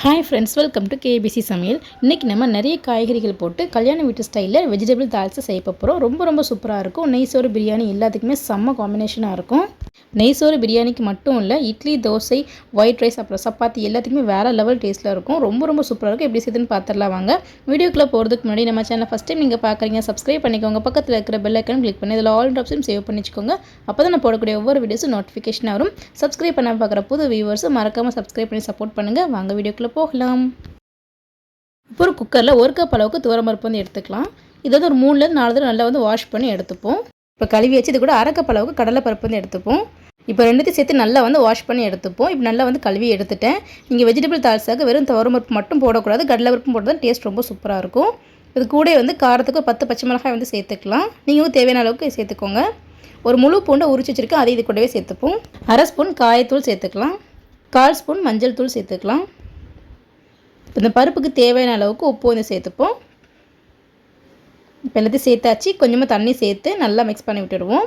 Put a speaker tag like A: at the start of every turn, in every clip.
A: Hi friends welcome to KBC சமையல். இன்றைக்கி நம்ம நிறைய காய்கறிகள் போட்டு கல்யாண வீட்டு ஸ்டைலில் வெஜிடபிள் தால்ஸை செய்ய போகிறோம் ரொம்ப ரொம்ப சூப்பராக இருக்கும். நெய் சோறு பிரியாணி எல்லாத்துக்குமே செம்ம காம்பினேஷனாக இருக்கும். நெய் சோறு பிரியாணிக்கு மட்டும் இல்லை இட்லி தோசை ஒயிட் ரைஸ் அப்புறம் சப்பாத்தி எல்லாத்துக்குமே வேறு லெவல் டேஸ்ட்டில் இருக்கும். ரொம்ப ரொம்ப சூப்பராக இருக்கும். எப்படி செய்யுதுன்னு பார்த்துடலாம் வாங்க. வீடியோக்குள்ளே போகிறதுக்கு முன்னாடி நம்ம சேனல் ஃபஸ்ட் டைம் நீங்கள் பார்க்குறீங்க சப்ஸ்கிரைப் பண்ணிக்கோங்க. பக்கத்தில் இருக்கிற பெல் ஐக்கன் கிளிக் பண்ணி இதில் ஆல் ஆப்ஷன் சேவ் பண்ணிக்கோங்க அப்போ தான் நான் போடக்கூடிய ஒவ்வொரு வீடியோஸும் நோட்டிஃபிகேஷன் வரும். சப்ஸ்கிரைப் பண்ண பார்க்குற புது வியூவர்ஸும் மறக்காமல் சப்ஸ்கிரைப் பண்ணி சப்போர்ட் பண்ணுங்கள் வாங்க வீடியோக்குள்ளே போகலாம். இப்போ ஒரு குக்கரில் ஒரு கப் அளவுக்கு துவரம்பருப்பு வந்து எடுத்துக்கலாம். இது வந்து ஒரு மூணுலேருந்து நாலு தடவை நல்லா வந்து வாஷ் பண்ணி எடுத்துப்போம். இப்போ கழுவி வச்சு இது கூட அரை கப் அளவுக்கு கடலைப்பருப்பு வந்து எடுத்துப்போம். இப்போ ரெண்டுத்தையும் சேர்த்து நல்லா வந்து வாஷ் பண்ணி எடுத்துப்போம். இப்போ நல்லா வந்து கழுவி எடுத்துட்டேன். நீங்கள் வெஜிடபிள் தால்ஸாக வெறும் துவரம்பருப்பு மட்டும் போடக்கூடாது. கடலை பருப்பும் போட்டு தான் டேஸ்ட் ரொம்ப சூப்பராக இருக்கும். இது கூட வந்து காரத்துக்கு ஒரு பத்து பச்சை மிளகாய் வந்து சேர்த்துக்கலாம். நீங்கள் தேவையான அளவுக்கு சேர்த்துக்கோங்க. ஒரு முழு பூண்டை உரிச்சு வச்சுருக்கேன். அதை இது கூடவே சேர்த்துப்போம். அரை ஸ்பூன் காயத்தூள் சேர்த்துக்கலாம். கால் ஸ்பூன் மஞ்சள் தூள் சேர்த்துக்கலாம். இப்போ இந்த பருப்புக்கு தேவையான அளவுக்கு உப்பு வந்து சேர்த்துப்போம். இப்போ எல்லாத்தையும் சேர்த்தாச்சு. கொஞ்சமாக தண்ணி சேர்த்து நல்லா மிக்ஸ் பண்ணி விட்டுடுவோம்.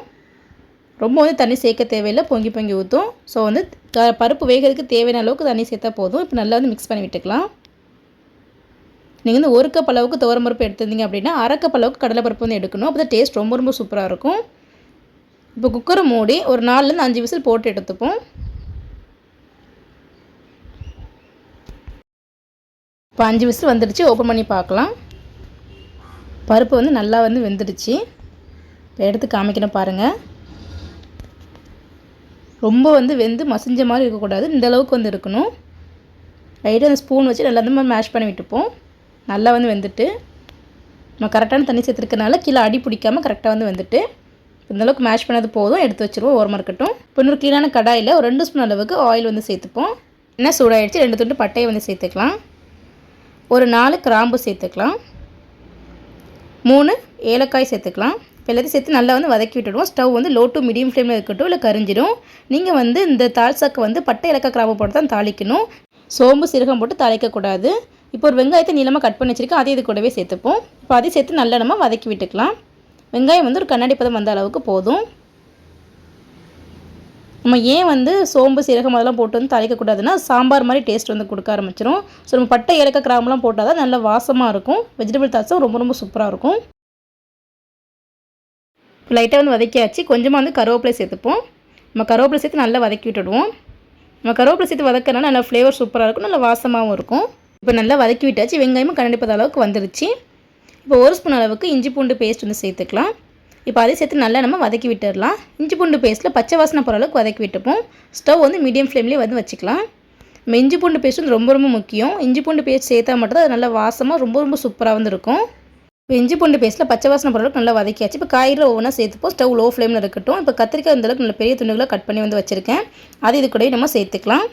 A: ரொம்ப வந்து தண்ணி சேர்க்க தேவையில்லை. பொங்கி பொங்கி ஊற்றும் ஸோ வந்து க பருப்பு வேகிறதுக்கு தேவையான அளவுக்கு தண்ணி சேர்த்தா போதும். இப்போ நல்லா வந்து மிக்ஸ் பண்ணி விட்டுக்கலாம். நீங்கள் வந்து ஒரு கப் அளவுக்கு துவரம் பருப்பு எடுத்திருந்தீங்க அப்படின்னா அரை கப் அளவுக்கு கடலை பருப்பு வந்து எடுக்கணும். அப்போ தான் டேஸ்ட் ரொம்ப ரொம்ப சூப்பராக இருக்கும். இப்போ குக்கரை மூடி ஒரு நாலுலேருந்து அஞ்சு விசில் போட்டு எடுத்துப்போம். இப்போ அஞ்சு விசில் வந்துடுச்சு ஓப்பன் பண்ணி பார்க்கலாம். பருப்பு வந்து நல்லா வந்து வெந்துடுச்சு. இப்போ எடுத்து காமிக்கணும் பாருங்கள் ரொம்ப வந்து வெந்து மசிஞ்ச மாதிரி இருக்கக்கூடாது இந்த அளவுக்கு வந்து இருக்கணும். லைட்டாக அந்த ஸ்பூன் வச்சு நல்லா வந்து மேஷ் பண்ணி விட்டுப்போம். நல்லா வந்து வெந்துட்டு நம்ம கரெக்டான தண்ணி சேர்த்துருக்கனால கீழே அடி பிடிக்காமல் கரெக்டாக வந்து வந்துட்டு இந்தளவுக்கு மேஷ் பண்ணது போதும் எடுத்து வச்சுருவோம் ஓரமாக இருக்கட்டும். இப்போ இன்னொரு க்ளீனான கடாயில் ஒரு ரெண்டு ஸ்பூன் அளவுக்கு ஆயில் வந்து சேர்த்துப்போம். என்ன சூடாகிடுச்சு ரெண்டு துண்டு பட்டையை வந்து சேர்த்துக்கலாம். ஒரு நாலு கிராம்பு சேர்த்துக்கலாம். மூணு ஏலக்காய் சேர்த்துக்கலாம். இப்போ எல்லாத்தையும் சேர்த்து நல்லா வந்து வதக்கி விட்டுடுவோம். ஸ்டவ் வந்து லோ டு மீடியம் ஃப்ளேமில் இருக்கட்டும் இல்லை கரிஞ்சிடும் நீங்கள் வந்து இந்த தால்சாக்கு வந்து பட்டை ஏலக்காய் கிராம்பு போட்டு தான் தாளிக்கணும். சோம்பு சீரகம் போட்டு தாளிக்கக்கூடாது இப்போ ஒரு வெங்காயத்தை நீளமாக கட் பண்ணி வச்சுருக்கேன். அதையும் இது கூடவே சேர்த்துப்போம். இப்போ அதையும் சேர்த்து நல்லா நம்ம வதக்கி விட்டுக்கலாம். வெங்காயம் வந்து ஒரு கண்ணாடி பதம் வந்த அளவுக்கு போதும். நம்ம ஏன் வந்து சோம்பு சீரகம் அதெல்லாம் போட்டு வந்து தாளிக்கக்கூடாதுன்னா சாம்பார் மாதிரி டேஸ்ட் வந்து கொடுக்க ஆரம்பிச்சிடும் ஸோ நம்ம பட்டை ஏலக்காய் கிராம்பெலாம் போட்டால் தான் நல்ல வாசமாக இருக்கும். வெஜிடபிள் தாட்ஸும் ரொம்ப ரொம்ப சூப்பராக இருக்கும். லைட்டாக வந்து வதக்கியாச்சு. கொஞ்சமாக வந்து கருவேப்பிலை சேர்த்துப்போம். நம்ம கருவேப்பிலை சேர்த்து நல்லா வதக்கி விட்டுடுவோம். நம்ம கருவேப்பிலை சேர்த்து வதக்கிறனால நல்லா ஃப்ளேவர் சூப்பராக இருக்கும் நல்லா வாசமாகவும் இருக்கும். இப்போ நல்லா வதக்கி விட்டாச்சு. வெங்காயமும் கண்டிப்பாத அளவுக்கு வந்துருச்சு. இப்போ ஒரு ஸ்பூன் அளவுக்கு இஞ்சி பூண்டு பேஸ்ட் வந்து சேர்த்துக்கலாம். இப்போ அதே சேர்த்து நல்லா நம்ம வதக்கி விட்டுடலாம். இஞ்சி பூண்டு பேஸ்ட்டில் பச்சை வாசனை போகிற அளவுக்கு வதக்கி விட்டுப்போம். ஸ்டவ் வந்து மீடியம் ஃப்ளேம்லேயே வந்து வச்சுக்கலாம். நம்ம இஞ்சி பூண்டு பேஸ்ட் வந்து ரொம்ப ரொம்ப முக்கியம். இஞ்சி பூண்டு பேஸ்ட் சேர்த்தா மட்டும் அது நல்லா வாசமாக ரொம்ப ரொம்ப சூப்பராக வந்து இருக்கும் இப்போ இஞ்சி பூண்டு பேஸ்ட்டில் பச்சை வாசனை அளவுக்கு நல்லா வதக்கியாச்சு. இப்போ காய்கறி ஒவ்வொன்றா சேர்த்துப்போம். ஸ்டவ் லோ ஃப்ளேமில் இருக்கட்டும். இப்போ கத்திரிக்காய் அந்தளவுக்கு நல்ல பெரிய துண்டுகளை கட் பண்ணி வந்து வச்சுருக்கேன். அது இது கூடயே நம்ம சேர்த்துக்கலாம்.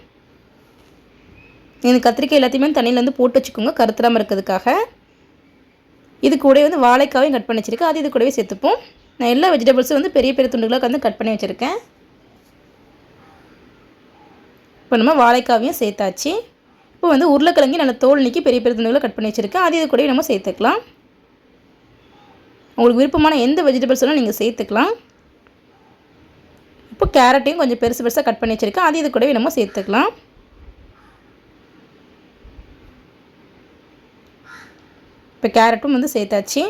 A: இந்த கத்திரிக்காய் எல்லாத்தையுமே தண்ணியில் வந்து போட்டு வச்சுக்கோங்க கருத்துறாமல் இருக்கிறதுக்காக. இது கூட வந்து வாழைக்காவையும் கட் பண்ணி வச்சுருக்கேன். அது இது கூடவே சேர்த்துப்போம். நான் எல்லா வெஜிடபிள்ஸும் வந்து பெரிய பெரிய துண்டுகளாக வந்து கட் பண்ணி வச்சுருக்கேன். இப்போ நம்ம வாழைக்காவையும் சேர்த்தாச்சு. இப்போ வந்து உருளைக்கிழங்கி நல்லா தோல் நீக்கி பெரிய பெரிய துண்டுகளை கட் பண்ணி வச்சுருக்கேன். அது இது கூடவே நம்ம சேர்த்துக்கலாம். உங்களுக்கு விருப்பமான எந்த வெஜிடபிள்ஸ் வேணால் நீங்கள் சேர்த்துக்கலாம். இப்போ கேரட்டையும் கொஞ்சம் பெருசு பெருசாக கட் பண்ணி வச்சுருக்கேன். அது இது கூடவே நம்ம சேர்த்துக்கலாம். இப்போ கேரட்டும் வந்து சேர்த்தாச்சு.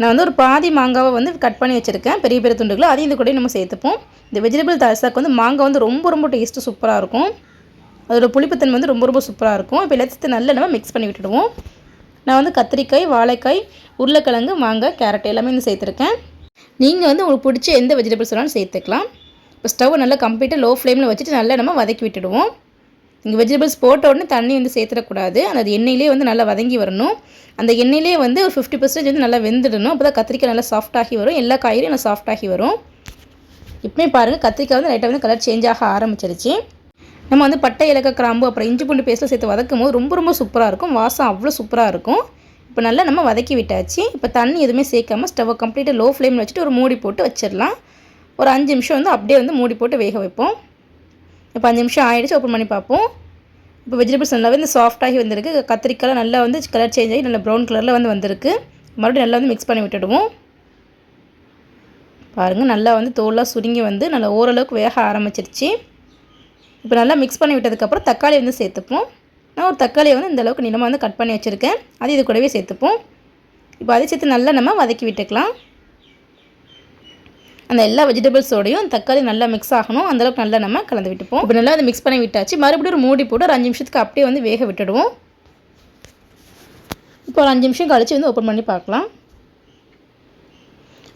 A: நான் வந்து ஒரு பாதி மாங்காவை வந்து கட் பண்ணி வச்சுருக்கேன். பெரிய பெரிய துண்டுகளை அதையும் இந்த கூட நம்ம சேர்த்துப்போம். இந்த வெஜிடபிள் தால்சாக்கு வந்து மாங்காய் வந்து ரொம்ப ரொம்ப டேஸ்ட்டு சூப்பராக இருக்கும். அதோட புளிப்புத்தன்மை வந்து ரொம்ப ரொம்ப சூப்பராக இருக்கும். இப்போ எல்லாத்தையும் நல்லா நம்ம மிக்ஸ் பண்ணி விட்டுடுவோம். நான் வந்து கத்திரிக்காய் வாழைக்காய் உருளைக்கிழங்கு மாங்காய் கேரட் எல்லாமே வந்து சேர்த்துருக்கேன். நீங்கள் வந்து உங்களுக்கு பிடிச்ச எந்த வெஜிடபிள்ஸ் வேணாலும் சேர்த்துக்கலாம். இப்போ ஸ்டவ் நல்லா கம்ப்ளீட்டாக லோ ஃப்ளேமில் வச்சுட்டு நல்லா நம்ம வதக்கி விட்டுடுவோம். இங்கே வெஜிடபிள்ஸ் போட்ட உடனே தண்ணி வந்து சேர்த்துடக்கூடாது. அந்த எண்ணெயிலே வந்து நல்லா வதங்கி வரணும். அந்த எண்ணெயிலே வந்து ஒரு ஃபிஃப்டி பர்சன்டேஜ் வந்து நல்லா வெந்துடணும். அப்போ தான் கத்திரிக்காய் நல்லா சாஃப்டாகி வரும். எல்லா காய்கறியும் நல்லா சாஃப்டாகி வரும். இப்போயும் பாருங்கள் கத்திரிக்காய் வந்து லைட்டாக வந்து கலர் சேஞ்ச் ஆக ஆரம்பிச்சிருச்சு. நம்ம வந்து பட்டை இலக்க கிராம்பு அப்புறம் இஞ்சி பூண்டு பேஸ்ட்டில் சேர்த்து வதக்கும் போது ரொம்ப ரொம்ப சூப்பராக இருக்கும். வாசம் அவ்வளோ சூப்பராக இருக்கும். இப்போ நல்லா நம்ம வதக்கி விட்டாச்சு. இப்போ தண்ணி எதுவுமே சேர்க்காமல் ஸ்டவ்வை கம்ப்ளீட்டாக லோ ஃப்ளேமில் வச்சுட்டு ஒரு மூடி போட்டு வச்சிடலாம். ஒரு அஞ்சு நிமிஷம் வந்து அப்படியே வந்து மூடி போட்டு வேக வைப்போம். இப்போ அஞ்சு நிமிஷம் ஆகிடுச்சு ஓப்பன் பண்ணி பார்ப்போம். இப்போ வெஜிடபிள்ஸ் நல்லாவே இந்த சாஃப்டாகி வந்திருக்கு. கத்திரிக்காய் நல்லா வந்து கலர் சேஞ்ச் ஆகி நல்லா ப்ரௌன் கலரில் வந்து வந்திருக்கு. மறுபடியும் நல்லா வந்து மிக்ஸ் பண்ணி விட்டுடுவோம். பாருங்கள் நல்லா வந்து தோலாக சுருங்கி வந்து நல்லா ஓரளவுக்கு வேக ஆரம்பிச்சிருச்சு. இப்போ நல்லா மிக்ஸ் பண்ணி விட்டதுக்கப்புறம் தக்காளி வந்து சேர்த்துப்போம். நான் ஒரு தக்காளியை வந்து இந்த அளவுக்கு வந்து கட் பண்ணி வச்சுருக்கேன். அது இது கூடவே சேர்த்துப்போம். இப்போ அதை சேர்த்து நல்லா நம்ம வதக்கி விட்டுக்கலாம். அந்த எல்லா வெஜிடபிள்ஸோடையும் தக்காளி நல்லா மிக்ஸ் ஆகணும். அந்தளவுக்கு நல்லா நம்ம கலந்து விட்டுப்போம். இப்போ நல்லா அதை மிக்ஸ் பண்ணி விட்டாச்சு. மறுபடியும் ஒரு மூடி போட்டு ஒரு அஞ்சு நிமிஷத்துக்கு அப்படியே வந்து வேக விட்டுடுவோம். இப்போ ஒரு அஞ்சு நிமிஷம் கழித்து வந்து ஓப்பன் பண்ணி பார்க்கலாம்.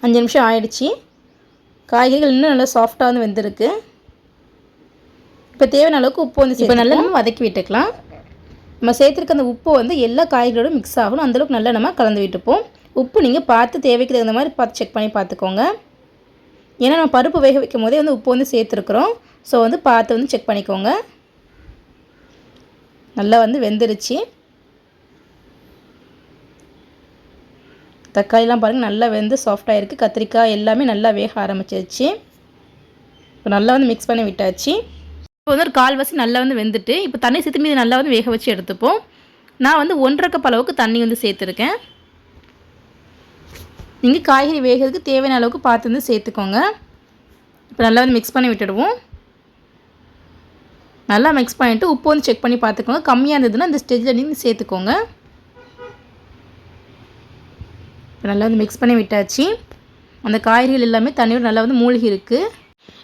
A: அஞ்சு நிமிஷம் ஆயிடுச்சு. காய்கறிகள் இன்னும் நல்லா சாஃப்டாக வந்து வெந்திருக்கு. இப்போ தேவையான அளவுக்கு உப்பு வந்து இப்போ நல்லா நம்ம வதக்கி விட்டுக்கலாம். நம்ம சேர்த்துருக்க அந்த உப்பு வந்து எல்லா காய்கறியோடும் மிக்ஸ் ஆகணும். அந்தளவுக்கு நல்லா நம்ம கலந்து விட்டுப்போம். உப்பு நீங்கள் பார்த்து தேவைக்கு தகுந்த மாதிரி பார்த்து செக் பண்ணி பார்த்துக்கோங்க. ஏன்னா நம்ம பருப்பு வேக வைக்கும் போதே வந்து உப்பு வந்து சேர்த்துருக்குறோம். ஸோ வந்து பார்த்து வந்து செக் பண்ணிக்கோங்க. நல்லா வந்து வெந்துருச்சு. தக்காளிலாம் பாருங்கள் நல்லா வெந்து சாஃப்டாக இருக்குது கத்திரிக்காய் எல்லாமே நல்லா வேக ஆரம்பிச்சிருச்சு. இப்போ நல்லா வந்து மிக்ஸ் பண்ணி விட்டாச்சு. இப்போ வந்து ஒரு கால்வாசி நல்லா வந்து வெந்துட்டு இப்போ தண்ணி சேர்த்து மீது நல்லா வந்து வேக வச்சு எடுத்துப்போம். நான் வந்து ஒன்றரை கப் அளவுக்கு தண்ணி வந்து சேர்த்துருக்கேன். நீங்கள் காய்கறி வேகிறதுக்கு தேவையான அளவுக்கு பார்த்து வந்து சேர்த்துக்கோங்க. இப்போ நல்லா வந்து மிக்ஸ் பண்ணி விட்டுடுவோம். நல்லா மிக்ஸ் பண்ணிவிட்டு உப்பு வந்து செக் பண்ணி பார்த்துக்கோங்க. கம்மியாக இருந்ததுன்னா இந்த ஸ்டேஜில் நீங்கள் சேர்த்துக்கோங்க. இப்போ நல்லா வந்து மிக்ஸ் பண்ணி விட்டாச்சு. அந்த காய்கறிகள் எல்லாமே தண்ணியோடு நல்லா வந்து மூழ்கி இருக்குது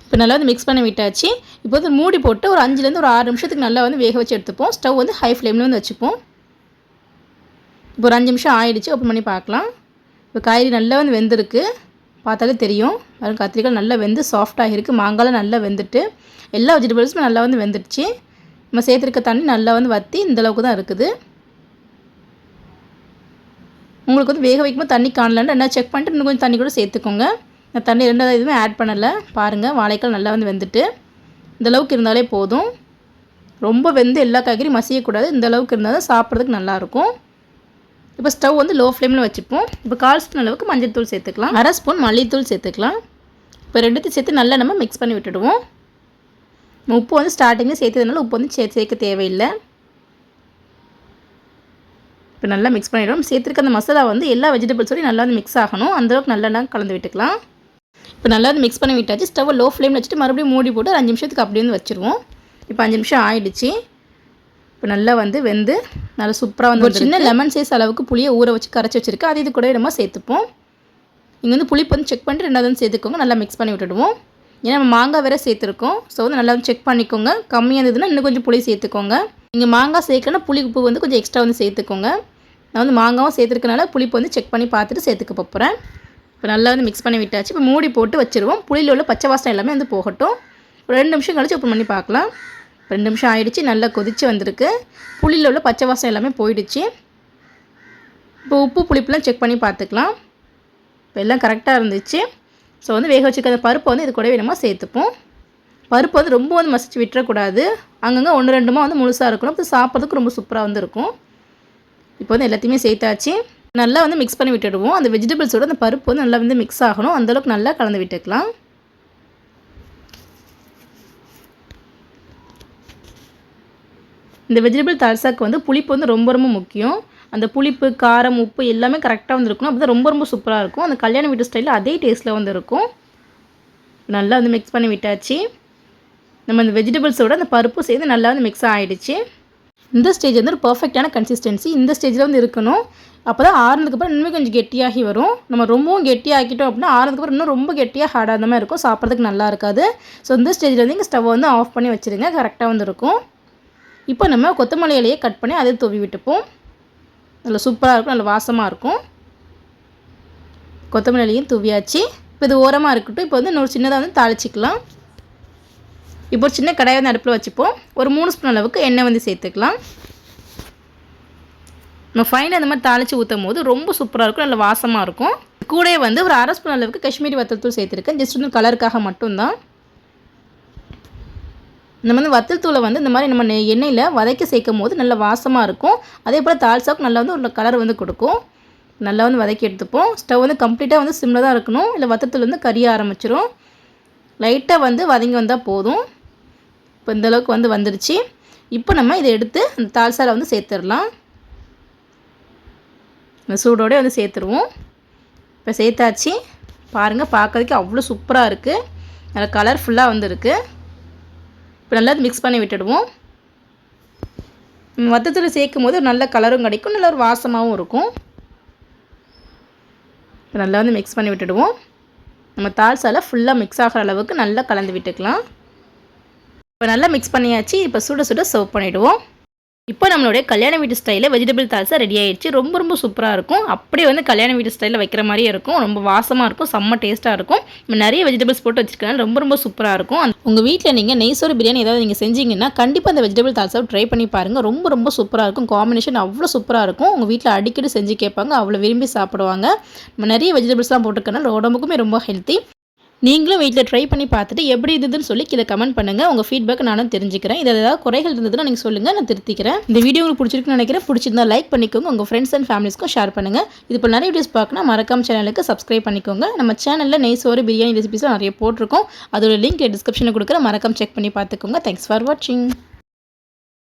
A: இப்போ நல்லா வந்து மிக்ஸ் பண்ணி விட்டாச்சு. இப்போ வந்து மூடி போட்டு ஒரு அஞ்சுலேருந்து ஒரு ஆறு நிமிஷத்துக்கு நல்லா வந்து வேக வச்சு எடுத்துப்போம். ஸ்டவ் வந்து ஹை ஃப்ளேமில் வந்து வச்சுப்போம். இப்போ ஒரு அஞ்சு நிமிஷம் ஆயிடுச்சு. ஓப்பன் பண்ணி பார்க்கலாம். இப்போ காய்கறி நல்லா வந்து வெந்திருக்கு. பார்த்தாலே தெரியும். பாருங்க கத்திரிக்காய் நல்லா வெந்து சாஃப்டாக இருக்குது மாங்காய் நல்லா வெந்துட்டு எல்லா வெஜிடபிள்ஸுமே நல்லா வந்து வெந்துடுச்சு. நம்ம சேர்த்துருக்க தண்ணி நல்லா வந்து வற்றி இந்தளவுக்கு தான் இருக்குது. உங்களுக்கு வந்து வேக வைக்கும்போது தண்ணி காணலன்னு என்ன செக் பண்ணிட்டு இன்னும் கொஞ்சம் தண்ணி கூட சேர்த்துக்கோங்க. நான் தண்ணி ரெண்டாவது எதுவுமே ஆட் பண்ணலை. பாருங்கள் வாழைக்காய் நல்லா வந்து வெந்துட்டு இந்தளவுக்கு இருந்தாலே போதும். ரொம்ப வெந்து எல்லா காய்கறியும் மசியக்கூடாது. இந்தளவுக்கு இருந்தால் தான் சாப்பிட்றதுக்கு நல்லாயிருக்கும். இப்போ ஸ்டவ் வந்து லோ ஃப்ளேமில் வச்சுப்போம். இப்போ கால் ஸ்பூன் அளவுக்கு மஞ்சள் தூள் சேர்த்துக்கலாம். அரை ஸ்பூன் மல்லித்தூள் சேர்த்துக்கலாம். இப்போ ரெண்டுத்தையும் சேர்த்து நல்லா நம்ம மிக்ஸ் பண்ணி விட்டுடுவோம். உப்பு வந்து ஸ்டார்டிங்கில் சேர்த்ததுனால உப்பு வந்து சேர்த்து சேர்க்க தேவையில்லை. இப்போ நல்லா மிக்ஸ் பண்ணிவிடுவோம் சேர்த்துருக்க அந்த மசாலா வந்து எல்லா வெஜிடபிள்ஸோடையும் நல்லா வந்து மிக்ஸ் ஆகணும். அந்தளவுக்கு நல்லா கலந்து விட்டுக்கலாம். இப்போ நல்லா வந்து மிக்ஸ் பண்ணி விட்டாச்சு. ஸ்டவ் லோ ஃப்ளேமில் வச்சுட்டு மறுபடியும் மூடி போட்டு ஒரு அஞ்சு நிமிஷத்துக்கு அப்படியே வந்து வச்சுருவோம். இப்போ அஞ்சு நிமிஷம் ஆயிடுச்சு. இப்போ நல்லா வந்து வெந்து நல்லா சூப்பராக வந்து ஒரு சின்ன லெமன் சைஸ் அளவுக்கு புளியை ஊற வச்சு கரைச்சி வச்சுருக்கு. அது இது கூட நம்ம சேர்த்துப்போம். இங்கே வந்து புளிப்பு வந்து செக் பண்ணிட்டு ரெண்டாவது வந்து சேர்த்துக்கோங்க. நல்லா மிக்ஸ் பண்ணி விட்டுடுவோம். ஏன்னா நம்ம மாங்காய் வேறு சேர்த்துருக்கோம். ஸோ வந்து நல்லா வந்து செக் பண்ணிக்கோங்க. கம்மியாக இருந்ததுன்னா இன்னும் கொஞ்சம் புளி சேர்த்துக்கோங்க. நீங்கள் மாங்காய் சேர்க்கணும் புளி உப்பு வந்து கொஞ்சம் எக்ஸ்ட்ரா வந்து சேர்த்துக்கோங்க. நான் வந்து மாங்காவும் சேர்த்துருக்கனால புளிப்பு வந்து செக் பண்ணி பார்த்துட்டு சேர்த்துக்க போகிறேன் இப்போ நல்லா வந்து மிக்ஸ் பண்ணி விட்டாச்சு. இப்போ மூடி போட்டு வச்சுருவோம். புளியில் உள்ள பச்சை வாசனை எல்லாமே வந்து போகட்டும். ஒரு ரெண்டு நிமிஷம் கழிச்சு ஓப்பன் பண்ணி பார்க்கலாம். ரெண்டு நிமிஷம் ஆகிடுச்சு நல்லா கொதித்து வந்திருக்கு. புளியில் உள்ள பச்சை வாசம் எல்லாமே போயிடுச்சு. இப்போ உப்பு புளிப்புலாம் செக் பண்ணி பார்த்துக்கலாம். இப்போ எல்லாம் கரெக்டாக இருந்துச்சு. ஸோ வந்து வேக வச்சுருக்க அந்த பருப்பை வந்து இது கூட வேணுமா சேர்த்துப்போம். பருப்பு வந்து ரொம்ப வந்து மசிச்சு விட்டுறக்கூடாது. அங்கங்கே ஒன்று ரெண்டுமா வந்து முழுசாக இருக்கணும். அப்போ சாப்பிட்றதுக்கு ரொம்ப சூப்பராக வந்து இருக்கும். இப்போ வந்து எல்லாத்தையுமே சேர்த்தாச்சு. நல்லா வந்து மிக்ஸ் பண்ணி விட்டுடுவோம். அந்த வெஜிடபிள்ஸோட அந்த பருப்பு வந்து நல்லா வந்து மிக்ஸ் ஆகணும். அந்தளவுக்கு நல்லா கலந்து விட்டுக்கலாம். இந்த வெஜிடபிள் தால்சாக்கு வந்து புளிப்பு வந்து ரொம்ப ரொம்ப முக்கியம். அந்த புளிப்பு காரம் உப்பு எல்லாமே கரெக்டாக வந்து இருக்கணும் அப்போ தான் ரொம்ப ரொம்ப சூப்பராக இருக்கும். அந்த கல்யாண வீட்டு ஸ்டைலில் அதே டேஸ்ட்டில் வந்து இருக்கும் நல்லா வந்து மிக்ஸ் பண்ணி விட்டாச்சு. நம்ம இந்த வெஜிடபிள்ஸோட அந்த பருப்பு சேர்ந்து நல்லா வந்து மிக்ஸ் ஆகிடுச்சு இந்த ஸ்டேஜ் வந்து ஒரு பர்ஃபெக்டான கன்சிஸ்டன்சி இந்த ஸ்டேஜில் வந்து இருக்கணும். அப்போ தான் ஆறுனதுக்கப்புறம் இன்னும் கொஞ்சம் கெட்டியாகி வரும். நம்ம ரொம்பவும் கெட்டியாக்கிட்டோம் அப்படின்னா ஆறுனதுக்கப்புறம் இன்னும் ரொம்ப கெட்டியாக ஹார்டாக மாதிரி இருக்கும். சாப்பிட்றதுக்கு நல்லா இருக்காது. ஸோ இந்த ஸ்டேஜில் வந்து இங்கே ஸ்டவ் வந்து ஆஃப் பண்ணி வச்சுருங்க. கரெக்டாக வந்து இருக்கும். இப்போ நம்ம கொத்தமல்லி இலையை கட் பண்ணி அதை தூவி விட்டுப்போம். நல்லா சூப்பராக இருக்கும் நல்லா வாசமாக இருக்கும். கொத்தமல்லி இலையும் தூவியாச்சு. இப்போ இது ஓரமாக இருக்கட்டும். இப்போ வந்து இன்னொரு சின்னதாக வந்து தாளிச்சிக்கலாம். இப்போ ஒரு சின்ன கடாயை வந்து அடுப்பில் வச்சுப்போம். ஒரு மூணு ஸ்பூன் அளவுக்கு எண்ணெய் வந்து சேர்த்துக்கலாம். நம்ம ஃபைனாக அந்த மாதிரி தாளித்து ஊற்றும் போது ரொம்ப சூப்பராக இருக்கும் நல்ல வாசமாக இருக்கும். கூட வந்து ஒரு அரை ஸ்பூன் அளவுக்கு காஷ்மீரி வத்தத்தூள் சேர்த்துருக்கேன். ஜஸ்ட் வந்து கலருக்காக மட்டும்தான். இந்த மாதிரி வத்தல் தூளை வந்து இந்த மாதிரி நம்ம எண்ணெயில் வதக்கி சேர்க்கும் போது நல்ல வாசமாக இருக்கும். அதே போல் தால்சாவுக்கு நல்லா வந்து ஒரு கலர் வந்து கொடுக்கும். நல்லா வந்து வதக்கி எடுத்துப்போம். ஸ்டவ் வந்து கம்ப்ளீட்டாக வந்து சிம்மில் தான் இருக்கணும். இல்லை வத்தத்தூள் வந்து கறிய ஆரம்பிச்சிடும் லைட்டாக வந்து வதங்கி வந்தால் போதும். இப்போ இந்தளவுக்கு வந்து வந்துடுச்சு இப்போ நம்ம இதை எடுத்து அந்த தால்சாவில் வந்து சேர்த்துடலாம். இந்த சூடோடய வந்து சேர்த்துருவோம். இப்போ சேர்த்தாச்சு. பாருங்கள் பார்க்கறதுக்கு அவ்வளோ சூப்பராக இருக்குது நல்லா கலர்ஃபுல்லாக வந்து இப்போ நல்லா மிக்ஸ் பண்ணி விட்டுடுவோம். மொத்தத்தில் சேர்க்கும் போது ஒரு நல்ல கலரும் கிடைக்கும் நல்ல ஒரு வாசமாகவும் இருக்கும். இப்போ நல்லா வந்து மிக்ஸ் பண்ணி விட்டுடுவோம். நம்ம தால்சால ஃபுல்லாக மிக்ஸ் ஆகிற அளவுக்கு நல்லா கலந்து விட்டுக்கலாம். இப்போ நல்லா மிக்ஸ் பண்ணியாச்சு இப்போ சுட சுட சர்வ் பண்ணிவிடுவோம் இப்போ நம்மளுடைய கல்யாண வீட்டு ஸ்டைலில் வெஜிடபிள் தால்சா ரெடி ஆயிடுச்சு. ரொம்ப ரொம்ப சூப்பராக இருக்கும். அப்படியே வந்து கல்யாண வீட்டு ஸ்டைலில் வைக்கிற மாதிரியே இருக்கும். ரொம்ப வாசமாக இருக்கும். செம்ம டேஸ்ட்டாக இருக்கும். நம்ம நிறைய வெஜிடபிள்ஸ் போட்டு வச்சிருக்கனால ரொம்ப ரொம்ப சூப்பராக இருக்கும். உங்கள் வீட்டில் நீங்கள் நெய்சோறு பிரியாணி ஏதாவது நீங்கள் செஞ்சீங்கன்னா கண்டிப்பாக அந்த வெஜிடபிள் தால்சாவை ட்ரை பண்ணி பாருங்கள் ரொம்ப ரொம்ப சூப்பராக இருக்கும். காம்பினேஷன் அவ்வளோ சூப்பராக இருக்கும். உங்கள் வீட்டில் அடிக்கடி செஞ்சு கேட்பாங்க. அவ்வளோ விரும்பி சாப்பிடுவாங்க. நம்ம நிறைய வெஜிடபிள்ஸ்லாம் போட்டுருக்கனால உடம்புக்குமே ரொம்ப ஹெல்த்தி நீங்களும் வீட்டில் ட்ரை பண்ணி பார்த்துட்டு எப்படி இருந்ததுன்னு சொல்லி கீழே கமெண்ட் பண்ணுங்கள் உங்கள் ஃபீட்பேக் நானும் தெரிஞ்சுக்கிறேன். இதில் ஏதாவது குறைகள் இருந்ததுன்னா நீங்கள் சொல்லுங்கள் நான் திருத்திக்கிறேன். இந்த வீடியோ உங்களுக்கு பிடிச்சிருக்குன்னு நினைக்கிறேன். பிடிச்சிருந்தா லைக் பண்ணிக்கோங்க. உங்கள் ஃப்ரெண்ட்ஸ் அண்ட் ஃபேமிலிஸ்க்கும் ஷேர் பண்ணுங்கள் இது இப்போ நிறைய வீடியோஸ் பார்க்கணும் மறக்காம சேனலுக்கு சப்ஸ்கிரைப் பண்ணிக்கோங்க. நம்ம சேனலில் நெய் சோறு பிரியாணி ரெசிபிஸ்லாம் நிறைய போட்டிருக்கோம். அதோட லிங்க் டிஸ்கிரிப்ஷனில் கொடுக்குற மறக்காம செக் பண்ணி பார்த்துக்கோங்க. தேங்க்ஸ் ஃபார் வாட்சிங்